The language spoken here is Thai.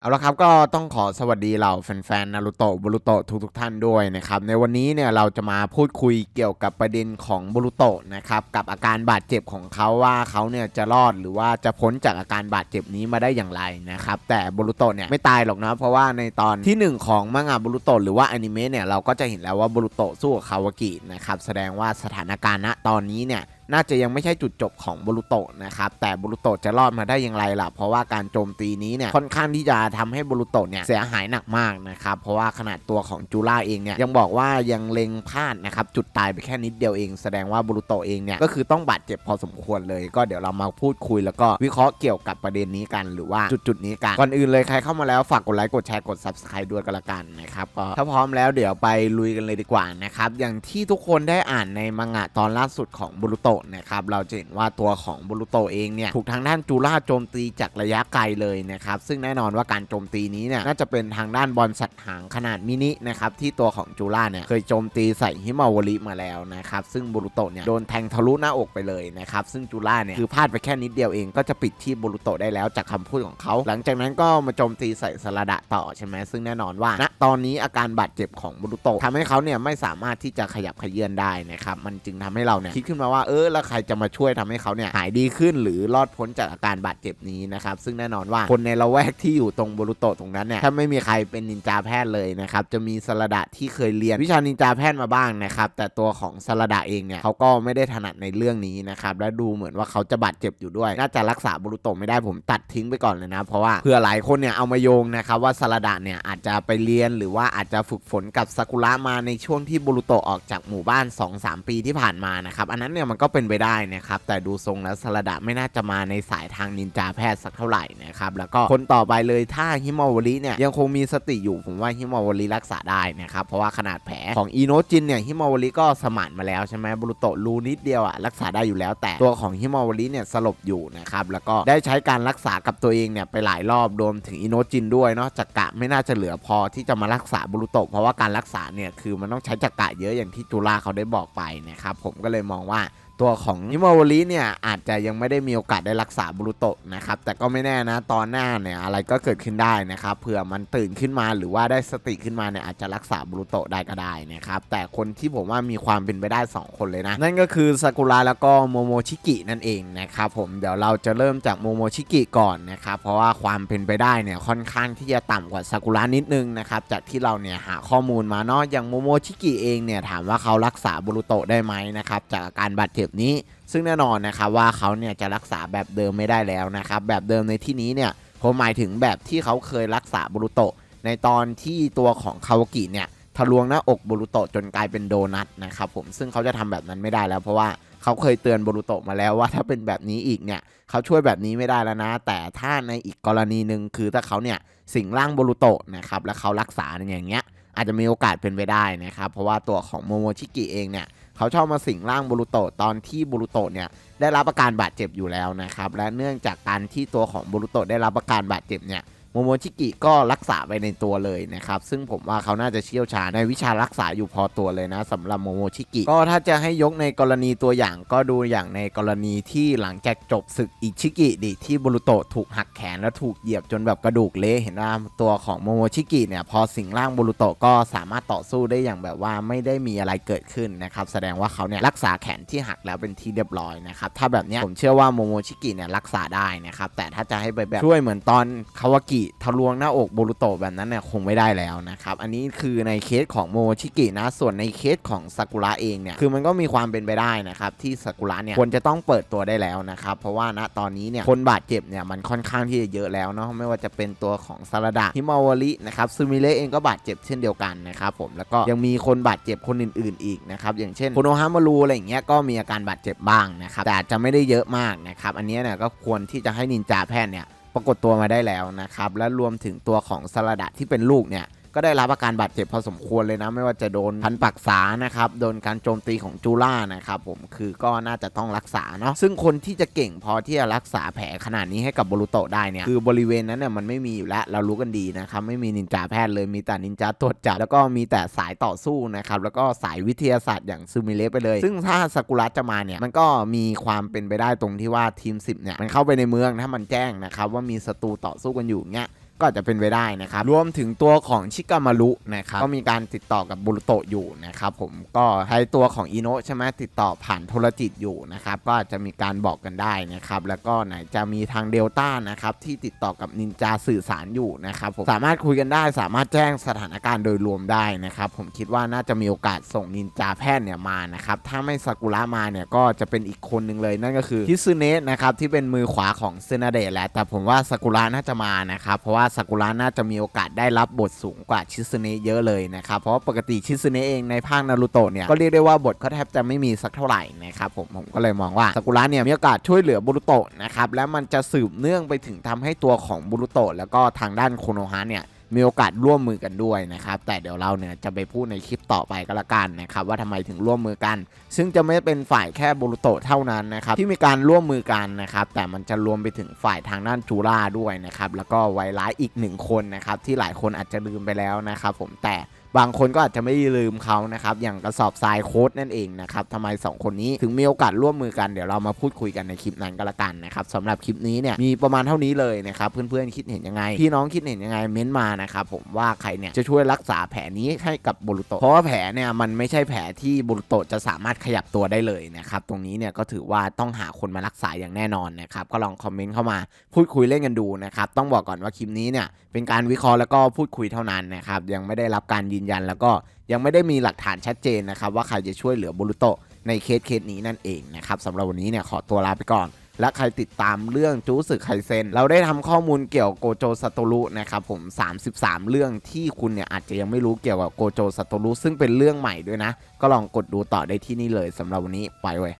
เอาละครับก็ต้องขอสวัสดีเหล่าแฟนๆนารูโตะบรูโตะทุกๆท่านด้วยนะครับในวันนี้เนี่ยเราจะมาพูดคุยเกี่ยวกับประเด็นของบรูโตะนะครับกับอาการบาดเจ็บของเขาว่าเขาเนี่ยจะรอดหรือว่าจะพ้นจากอาการบาดเจ็บนี้มาได้อย่างไรนะครับแต่บรูโตะเนี่ยไม่ตายหรอกนะเพราะว่าในตอนที่หนึ่งของมังงะบรูโตะหรือว่าอนิเมะเนี่ยเราก็จะเห็นแล้วว่าบรูโตะสู้กับคาวากินะครับแสดงว่าสถานการณ์ณตอนนี้เนี่ย น่าจะยังไม่ใช่จุดจบของบรูโตะนะครับแต่บรูโตะจะรอดมาได้อย่างไรล่ะ เพราะว่าการโจมตีนี้เนี่ยค่อนข้างที่จะทำให้บรูโตะเนี่ยเสียหายหนักมากนะครับเพราะว่าขนาดตัวของจูล่าเองเนี่ยยังบอกว่ายังเล็งพลาดนะครับจุดตายไปแค่นิดเดียวเอง แสดงว่าบรูโตะเองเนี่ยก็คือต้องบาดเจ็บพอสมควรเลย ก็เดี๋ยวเรามาพูดคุยแล้วก็วิเคราะห์เกี่ยวกับประเด็นนี้กัน หรือว่าจุดจุดๆนี้กันก่อนอื่นเลยใครเข้ามาแล้วฝากกดไลค์กดแชร์กด subscribe ด้วยกันละกันนะครับก็ถ้าพร้อมแล้วเดี๋ยวไปลุยกันเลยดีกว่านะครับอย่างที่ทุกคนได้อ่านในมังงะตอนล่าสุดของบรูโตนะครับเราจะเห็นว่าตัวของบรูโตเองเนี่ยถูกทางด้านจูล่าโจมตีจากระยะไกลเลยนะครับซึ่งแน่นอนว่าการโจมตีนี้เนี่ยน่าจะเป็นทางด้านบอลสัตว์หางขนาดมินินะครับที่ตัวของจูล่าเนี่ยเคยโจมตีใส่ฮิมาวริมาแล้วนะครับซึ่งบรูโตเนี่ยโดนแทงทะลุหน้าอกไปเลยนะครับซึ่งจูล่าเนี่ยคือพลาดไปแค่นิดเดียวเองก็จะปิดที่บรูโตได้แล้วจากคำพูดของเขา หลังจากนั้นก็มาโจมตีใส่สลาดะต่อใช่ไหมซึ่งแน่นอนว่าณตอนนี้อาการบาดเจ็บของบรูโตะทำให้เขาเนี่ยไม่สามารถที่จะขยับเขยื้อนได้นะครับมันจึงทำให้เราเนี่ยคิดขึ้นมาว่าเออแล้วใครจะมาช่วยทำให้เขาเนี่ยหายดีขึ้น หรือรอดพ้นจากอาการบาดเจ็บนี้นะครับซึ่งแน่นอนว่าคนในละแวกที่อยู่ตรงบรูโตตรงนั้นเนี่ยถ้าไม่มีใครเป็นนินจาแพทย์เลยนะครับจะมีสลาดะที่เคยเรียนวิชานินจาแพทย์มาบ้างนะครับแต่ตัวของสลาดะเองเนี่ยเขาก็ไม่ได้ถนัดในเรื่องนี้นะครับและดูเหมือนว่าเขาจะบาดเจ็บอยู่ด้วย น่าจะรักษาบรูโตไม่ได้ผมตัดทิ้งไปก่อนเลยนะเพราะว่าเผื่อหลายคนเนี่ยเอามาโยงนะครับว่าสลาดะเนี่ยอาจจะไปเรียนหรือว่าอาจจะฝึกฝนกับซากุระมาในช่วงที่บรูโตออกจากหมู่บ้าน 2-3 ปีที่ผ่านมานะครับอันนั้นเนี่ยมันก็เป็นไปได้นะครับ แต่ดูทรงแล้วสลาดะไม่น่าจะมาในสายทางนินจาแพทย์สักเท่าไหร่นะครับ แล้วก็คนต่อไปเลยถ้าฮิมาวริเนี่ยยังคงมีสติอยู่ผมว่าฮิมาวริรักษาได้นะครับ เพราะว่าขนาดแผลของอีโนจินเนี่ยฮิมาวริก็สมานมาแล้วใช่ไหมบรูโตรูนิดเดียวอะรักษาได้อยู่แล้ว แต่ตัวของฮิมาวริเนี่ยสลบอยู่นะครับแล้วก็ได้ใช้การรักษากับตัวเองเนี่ยไปหลายรอบรวมถึงอีโนจินด้วยเนาะจักระไม่น่าจะเหลือพอที่จะมารักษาบรูโตเพราะว่าการรักษาเนี่ยคือมันต้องใช้จักระเยอะอย่างที่จูล่าเขาได้บอกไปนะครับผมก็เลยมองว่า ตัวของฮิโมาวริเนี่ย อาจจะยังไม่ได้มีโอกาสได้รักษาบรูโตะนะครับ แต่ก็ไม่แน่นะ ตอนหน้าเนี่ยอะไรก็เกิดขึ้นได้นะครับเผื่อมันตื่นขึ้นมาหรือว่าได้สติขึ้นมาเนี่ยอาจจะรักษาบรูโตะได้ก็ได้นะครับแต่คนที่ผมว่ามีความเป็นไปได้ 2 คนเลยนะ นั่นก็คือซากุระแล้วก็โมโมชิกินั่นเองนะครับผมเดี๋ยวเราจะเริ่มจากโมโมชิกิก่อนนะครับเพราะว่าความเป็นไปได้เนี่ยค่อนข้างที่จะต่ำกว่าซากุระนิดนึงนะครับจากที่เราเนี่ยหาข้อมูลมาเนาะอย่างโมโมชิกิเองเนี่ยถามว่าเขารักษาบรูโตะได้ไหมนะครับจากอาการบาดเจ็บนี้ ซึ่งแน่นอนนะครับว่าเขาเนี่ยจะรักษาแบบเดิมไม่ได้แล้วนะครับแบบเดิมในที่นี้เนี่ยผมหมายถึงแบบที่เขาเคยรักษาบรูโตะในตอนที่ตัวของคาวากิเนี่ยทะลวงหน้าอกบรูโตะจนกลายเป็นโดนัทนะครับผมซึ่งเขาจะทำแบบนั้นไม่ได้แล้วเพราะว่าเขาเคยเตือนบรูโตะมาแล้วว่าถ้าเป็นแบบนี้อีกเนี่ยเขาช่วยแบบนี้ไม่ได้แล้วนะ แต่ถ้าในอีกกรณีหนึ่งคือถ้าเขาเนี่ยสิงร่างบรูโตะนะครับแล้วเขารักษาอย่างเงี้ย อาจจะมีโอกาสเป็นไปได้นะครับ เพราะว่าตัวของโมโมชิกิเองเนี่ยเขาชอบมาสิงร่างบรูโตะตอนที่บรูโตะเนี่ยได้รับอาการบาดเจ็บอยู่แล้วนะครับ และเนื่องจากการที่ตัวของบรูโตะได้รับอาการบาดเจ็บเนี่ย โมโมชิกิก็รักษาไปในตัวเลยนะครับ ซึ่งผมว่าเขาน่าจะเชี่ยวชาญในวิชารักษาอยู่พอตัวเลยนะสำหรับโมโมชิกิก็ถ้าจะให้ยกในกรณีตัวอย่างก็ดูอย่างในกรณีที่หลังจากจบศึกอิชิกิดิที่บรูโตะถูกหักแขนและถูกเหยียบจนแบบกระดูกเละเห็นว่าตัวของโมโมชิกิเนี่ยพอสิงร่างบรูโตะก็สามารถต่อสู้ได้อย่างแบบว่าไม่ได้มีอะไรเกิดขึ้นนะครับแสดงว่าเขาเนี่ยรักษาแขนที่หักแล้วเป็นที่เรียบร้อยนะครับถ้าแบบนี้ผมเชื่อว่าโมโมชิกิเนี่ยรักษาได้นะครับแต่ถ้าจะให้ไปแบบช่วยเหมือนตอนคาวากิทะลวงหน้าอกบรูโตะแบบนั้นเนี่ยคงไม่ได้แล้วนะครับ อันนี้คือในเคสของโมชิกินะ ส่วนในเคสของซากุระเองเนี่ย คือมันก็มีความเป็นไปได้นะครับ ที่ซากุระเนี่ยควรจะต้องเปิดตัวได้แล้วนะครับ เพราะว่าณตอนนี้เนี่ยคนบาดเจ็บเนี่ยมันค่อนข้างที่จะเยอะแล้วเนาะ ไม่ว่าจะเป็นตัวของซาราดะฮิมาวารินะครับซูมิเระเองก็บาดเจ็บเช่นเดียวกันนะครับผม แล้วก็ยังมีคนบาดเจ็บคนอื่น ๆ อีกนะครับ อย่างเช่นโคโนฮามารูอะไรอย่างเงี้ยก็มีอาการบาดเจ็บบ้างนะครับ แต่จะไม่ได้เยอะมากนะครับ อันนี้เนี่ยก็ควรที่จะให้นินจาแพทย์เนี่ย ปรากฏตัวมาได้แล้วนะครับ และรวมถึงตัวของสลัดะที่เป็นลูกเนี่ย ก็ได้รับอาการบาดเจ็บพอสมควรเลยนะ ไม่ว่าจะโดนพันปักษานะครับ โดนการโจมตีของจูล่านะครับผมคือก็น่าจะต้องรักษาเนาะซึ่งคนที่จะเก่งพอที่จะรักษาแผลขนาดนี้ให้กับบรูโตะได้เนี่ยคือบริเวณนั้นเนี่ยมันไม่มีอยู่แล้วเรารู้กันดีนะครับไม่มีนินจาแพทย์เลยมีแต่นินจาตรวจจับแล้วก็มีแต่สายต่อสู้นะครับแล้วก็สายวิทยาศาสตร์อย่างซูมิเละไปเลย ซึ่งถ้าซากุระจะมาเนี่ยมันก็มีความเป็นไปได้ตรงที่ว่าทีม 10เนี่ยมันเข้าไปในเมืองถ้ามันแจ้งนะครับว่ามีศัตรูต่อสู้กันอยู่เงี้ย ก็อาจจะเป็นไปได้นะครับ รวมถึงตัวของชิกามารุนะครับก็มีการติดต่อกับบุรุโตอยู่นะครับผมก็ให้ตัวของอิโนะใช่ไหมติดต่อผ่านโทรจิตอยู่นะครับก็อาจจะมีการบอกกันได้นะครับแล้วก็ไหนจะมีทางเดลต้านะครับที่ติดต่อกับนินจาสื่อสารอยู่นะครับผมสามารถคุยกันได้ สามารถแจ้งสถานการณ์โดยรวมได้นะครับผมคิดว่าน่าจะมีโอกาสส่งนินจาแพทย์เนี่ยมานะครับถ้าไม่ซากุระมาเนี่ยก็จะเป็นอีกคนหนึ่งเลยนั่นก็คือฮิซึเนะนะครับที่เป็นมือขวาของเซนาเดะแหละแต่ผมว่าซากุระน่าจะมานะครับเพราะว่าซากุระน่าจะมีโอกาสได้รับบทสูงกว่าชิซึเนะเยอะเลยนะครับเพราะปกติชิซึเนะเองในภาคนารูโตะเนี่ยก็เรียกได้ว่าบทเขาแทบจะไม่มีสักเท่าไหร่นะครับผมผมก็เลยมองว่าซากุระเนี่ยมีโอกาสช่วยเหลือบุรุโตะนะครับและมันจะสืบเนื่องไปถึงทำให้ตัวของบุรุโตะแล้วก็ทางด้านโคโนฮะเนี่ย มีโอกาสร่วมมือกันด้วยนะครับ แต่เดี๋ยวเราเนี่ยจะไปพูดในคลิปต่อไปก็แล้วกันนะครับว่าทำไมถึงร่วมมือกัน ซึ่งจะไม่เป็นฝ่ายแค่บรุโตเท่านั้นนะครับที่มีการร่วมมือกันนะครับแต่มันจะรวมไปถึงฝ่ายทางด้านจูราด้วยนะครับแล้วก็ไวร้ายอีกหนึ่งคนนะครับที่หลายคนอาจจะลืมไปแล้วนะครับผมแต่บางคนก็อาจจะไม่ลืมเขานะครับ อย่างกระสอบทรายโค้ดนั่นเองนะครับทำไม 2 คนนี้ถึงมีโอกาสร่วมมือกันเดี๋ยวเรามาพูดคุยกันในคลิปนั้นก็แล้วกันนะครับสำหรับคลิปนี้เนี่ยมีประมาณเท่านี้เลยนะครับเพื่อนๆคิดเห็นยังไงพี่น้องคิดเห็นยังไงเม้นมานะครับผมว่าใครเนี่ยจะช่วยรักษาแผลนี้ให้กับบุรุโตเพราะว่าแผลเนี่ยมันไม่ใช่แผลที่บุรุโตจะสามารถขยับตัวได้เลยนะครับตรงนี้เนี่ยก็ถือว่าต้องหาคนมารักษาอย่างแน่นอนนะครับก็ลองคอมเมนต์เข้ามาพูดคุยเล่นกันดูนะครับต้องบอกก่อนว่าคลิปนี้เนี่ยเป็นการวิเคราะห์แล้วก็พูดคุยเท่านั้นนะครับยังไม่ได้รับการยืนยัน แล้วก็ยังไม่ได้มีหลักฐานชัดเจนนะครับว่าใครจะช่วยเหลือบุรุโตะในเคสเคสนี้นั่นเองนะครับสำหรับวันนี้เนี่ยขอตัวลาไปก่อน และใครติดตามเรื่องจูสึไคเซนเราได้ทำข้อมูลเกี่ยวกับโกโจซาโตรุนะครับผม 33 เรื่องที่คุณเนี่ยอาจจะยังไม่รู้เกี่ยวกับโกโจซาโตรุซึ่งเป็นเรื่องใหม่ด้วยนะ ก็ลองกดดูต่อได้ที่นี่เลยสำหรับวันนี้ไปเว้ย